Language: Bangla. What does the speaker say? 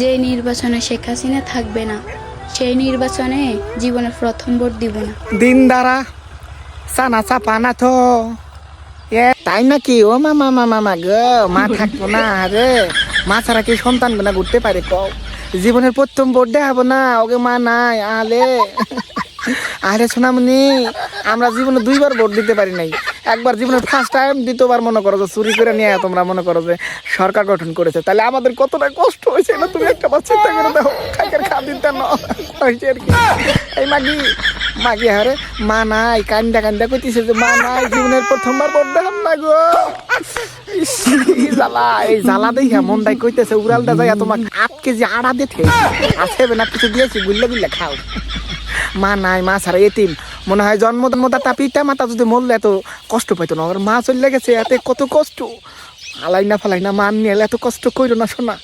যে নির্বাচনে শেখ হাসিনা থাকবে না, সেই নির্বাচনে জীবনের প্রথম ভোট দিব না। দিন দ্বারা সানা চাপা না তো এ, তাই নাকি? ও মামা মামা মামা গো, মা থাকব না রে। মা ছাড়া কি সন্তান না ঘুরতে পারে কও? জীবনের প্রথম ভোট দেখাবো না ওকে মা নাই আলে আরে সোনামনি, আমরা জীবনে দুইবার ভোট দিতে পারি নাই। একবার জীবনের ফার্স্ট টাইম দ্বিতীয়বার মনে করো যে চুরি করে নিয়ে তোমরা মনে করো যে সরকার গঠন করেছে। তাহলে আমাদের কতটা কষ্ট হয়েছে না তুমি একটা বার চিন্তা করে দিতে কান্দা কান্দা কইতেছে যে, মা নাই, জীবনের প্রথমবার ভোট দেখাম না গো। জ্বালা, এই জ্বালা দেখা মন দাই কইতেছে যাইয়া তোমাকে আট কেজি আড়া থেকে আছে না কিছু দিয়েছি, গুল্লে গুল্লে খাও। মা নাই, মা ছাড়া এতিম। মনে হয় জন্ম জন্মদাতা পিতা মাতা যদি মরলে এত কষ্ট পাইতো না। আমার মা চলে গেছে, এতে কত কষ্ট। আলাই না ফালাই না মান নিয়ে এত কষ্ট কইরো না শোনা।